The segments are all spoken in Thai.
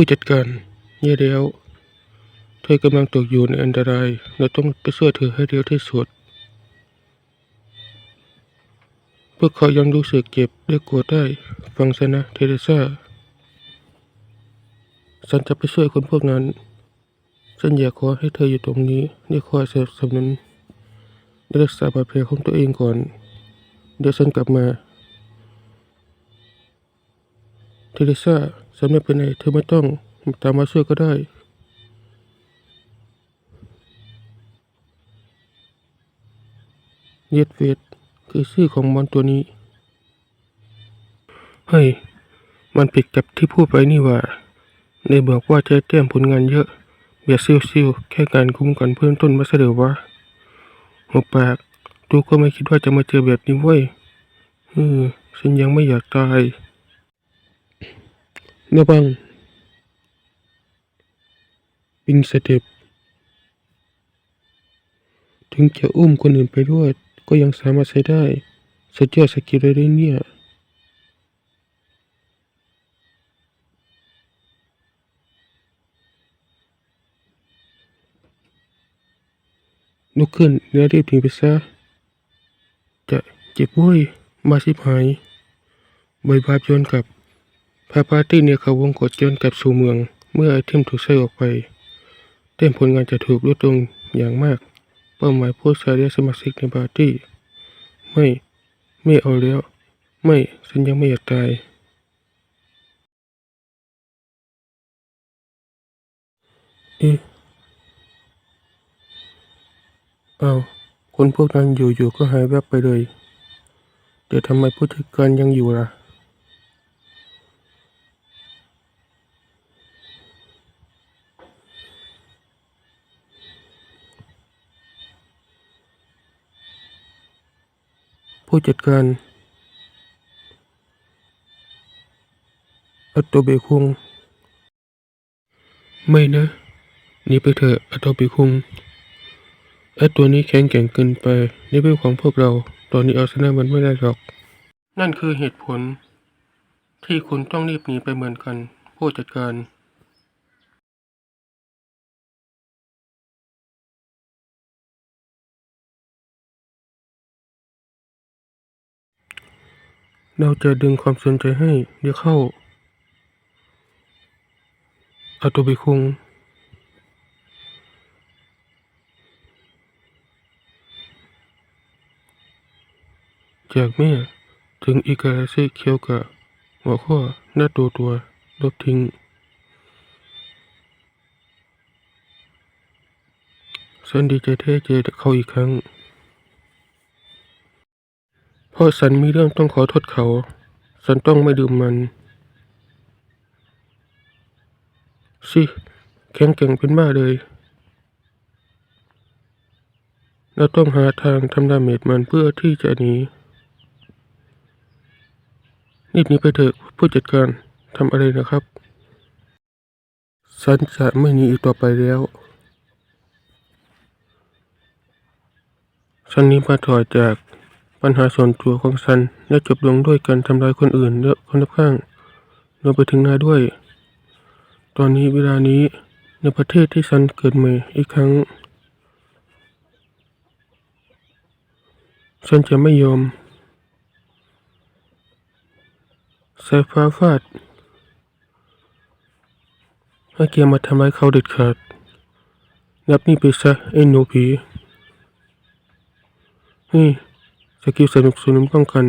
ผู้จัดการแย่แล้ว เธอกำลังตกอยู่ในอันตราย เราต้องไปช่วยเธอให้เร็วที่สุด พวกเขายังรู้สึกเจ็บและกลัวได้ ฟังฉันะเทเรซาฉันจะไปช่วยคนพวกนั้น ฉันอยากขอให้เธออยู่ตรงนี้และคอยสนับสนุนและรักษาบาดแผลของตัวเองก่อน เดี๋ยวฉันกลับมา เทเรซา ฉันไม่เป็นไรเธอไม่ต้องตามมาช่วยก็ได้เยดเวทคือชื่อของมอนตัวนี้ เฮ้ย มันผิดกับที่พูดไปนี่ว่าในบอกว่าจะแต้มผลงานเยอะเบียดซิวๆแค่การคุ้มกันเพื่อนต้นมาเสดอวะหัวปากตูก็ไม่คิดว่าจะมาเจอแบบนี้เว้ยเออฉันยังไม่อยากตาย ระวังปิงสเต็ปถึงจะอุ้มคนอื่นไปด้วย ก็ยังสามารถใช้ได้สุดยอดสกิลเลยเนี่ยลุกขึ้นแล้วรีบหนีไปซะ จะเจ็บเว้ยมาสิบหายใบบาบย้อนกลับ พาปาร์ตี้เนี่ยเขาวงกดย้อนกลับสู่เมือง เมื่อไอเทมถูกใช้ออกไปเต็มผลงานจะถูกลดลงอย่างมาก เป้าหมายผู้ชายและสมาชิกในปาร์ตี้ ไม่ ไม่เอาแล้ว ไม่ ฉันยังไม่อยากตาย เอ๊ะอ้าคนพวกนั้นอยู่ๆก็หายแวบไปเลย แต่ทำไมผู้จัดการยังอยู่ล่ะ ผู้จัดการ อัตโตเบคุง ไม่นะหนีไปเถอะอัตโตเบคุงไอ้ตัวนี้แข็งแกร่งเกินไปในเวลของพวกเรา ตอนนี้เอาชนะมันไม่ได้หรอก นั่นคือเหตุผล ที่คุณต้องรีบหนีไปเหมือนกัน ผู้จัดการ เราจะดึงความสนใจให้เดี๋ยวเข้าอาโตบิคุง จากแม่ถึงอิกาเซเคียวกะหัวข้อหน้าตัวตัวลบทิ้งฉันดีใจแท้เจอเขาอีกครั้ง พราะฉันมีเรื่องต้องขอโทษเขาฉันต้องไม่ดื่มมัน สิแข็งแกร่งเป็นบ้าเลยเราต้องหาทางทำดาเมจมันเพื่อที่จะหนีรีบหนีไปเถอะผู้จัดการทำอะไรนะครับฉันจะไม่หนีอีกต่อไปแล้วฉันนี้มาถอยจาก ปัญหาส่วนตัวของฉันและจบลงด้วยการทำลายคนอื่นและคนรอบข้างรวมไปถึงนายด้วย ตอนนี้เวลานี้ในประเทศที่ฉันเกิดใหม่อีกครั้งฉันจะไม่ยอมสายฟ้าฟาดให้เกียร์มาทำร้ายเขาเด็ดขาด นับนี่ไปซะไอ้หนูผีเฮ้ สกิลสนุกสนุนป้องกัน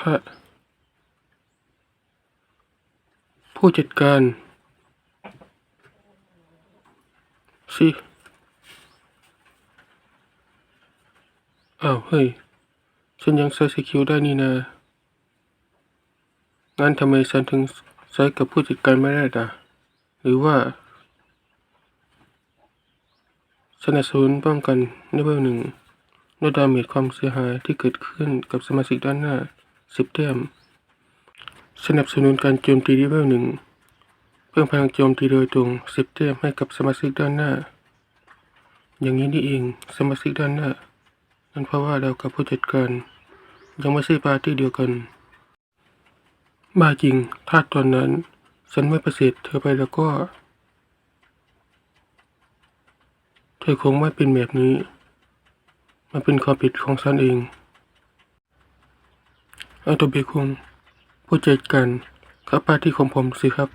พระผู้จัดการ สิอ้าวเฮ้ย ฉันยังใช้สกิลได้นี่นะ งั้นทำไมฉันถึงใช้กับผู้จัดการไม่ได้ล่ะ หรือว่าสนับสนุนป้องกันเลเวลหนึ่งลดดาเมจความเสียหายที่เกิดขึ้นกับสมาชิกด้านหน้าสิบแต้ม สนับสนุนการโจมตีเลเวลหนึ่ง เพิ่มพลังโจมตีโดยตรงสิบแต้มให้กับสมาชิกด้านหน้า อย่างนี้นี่เองสมาชิกด้านหน้า นั่นเพราะว่าเรากับผู้จัดการ ยังไม่ใช่ปาร์ตี้เดียวกันบ้าจริง ถ้าตอนนั้น ฉันไม่ประเสริฐเธอไปแล้วก็ เธอคงไม่เป็นแบบนี้ มันเป็นความผิดของฉันเองอาโตเบคุงผู้จัดการครับปาร์ตี้ของผมสิครับ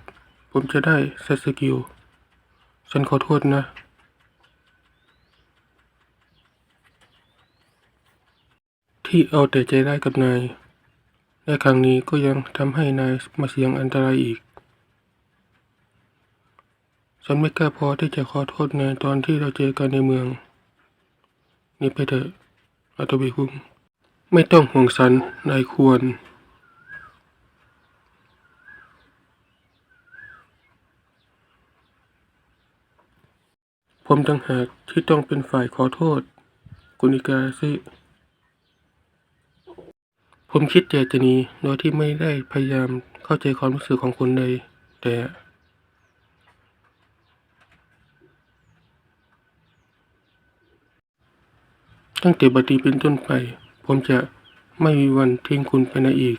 ผมจะได้เซตสกิล ฉันขอโทษนะ ที่เอาแต่ใจได้กับนาย และครั้งนี้ก็ยังทำให้นายมาเสี่ยงอันตรายอีก ฉันไม่กล้าพอที่จะขอโทษนายตอนที่เราเจอกันในเมือง นี่ไปเถอะอาตบิคุงไม่ต้องห่วงฉันนายควร ผมต่างหากที่ต้องเป็นฝ่ายขอโทษกุนิกาซิ ผมคิดแต่จะนีโดยที่ไม่ได้พยายามเข้าใจความรู้สึกของคุณเลย แต่ ตั้งแต่บัดนี้เป็นต้นไป ผมจะไม่มีวันทิ้งคุณไปไหนอีก